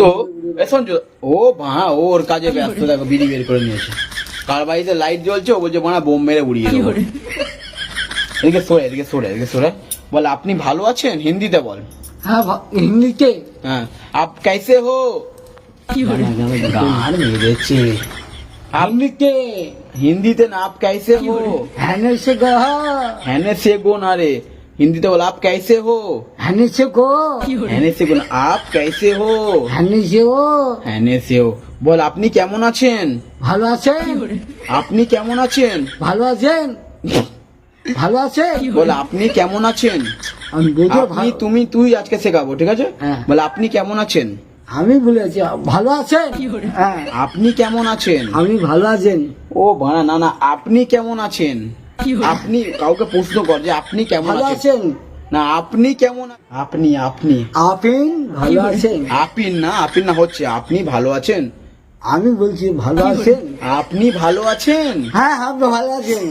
তো ও ওর কাজে ব্যস্ত দেখো বিড়ি বের করে নিয়েছে। কার বাড়িতে লাইট জ্বলছে ও বলছে বোম মেরে উড়িয়ে এদিকে সরে এদিকে সরে এদিকে সরে। বল আপনি ভালো আছেন? হিন্দিতে বল। হ্যাঁ হিন্দিতে। হ্যাঁ। আপ কাইসে হো? আপনি কে? হিন্দিতে না আপ কাইসে হো? হ্যানে সে গো হ্যানে সে গো না রে। হিন্দিতে বল আপ কাইসে হো? हैने से गो हैने से गो না आप कैसे हो हैने से ओ हैने से हो বল আপনি কেমন আছেন ভালো আছেন আপনি কেমন আছেন ভালো আছেন ভালো আছেন বল আপনি কেমন আছেন আমি বুঝে আপনি তুমি তুই আজকে শেখাবো ঠিক আছে হ্যাঁ। বল আপনি কেমন আছেন আমি বলেছি ভালো আছেন হ্যাঁ আপনি কেমন আছেন আমি ভালো আছেন ও ভাড়া না না আপনি কেমন আছেন আপনি কাউকে প্রশ্ন কর যে আপনি কেমন ভালো আছেন আছেন না আপনি কেমন আপনি আপনি। আপিন ভালো আছেন? আপিন না আপিন না হচ্ছে আপনি ভালো আছেন। আমি বলছি ভালো আছেন? আপনি ভালো আছেন? হ্যাঁ আপনি ভালো আছেন।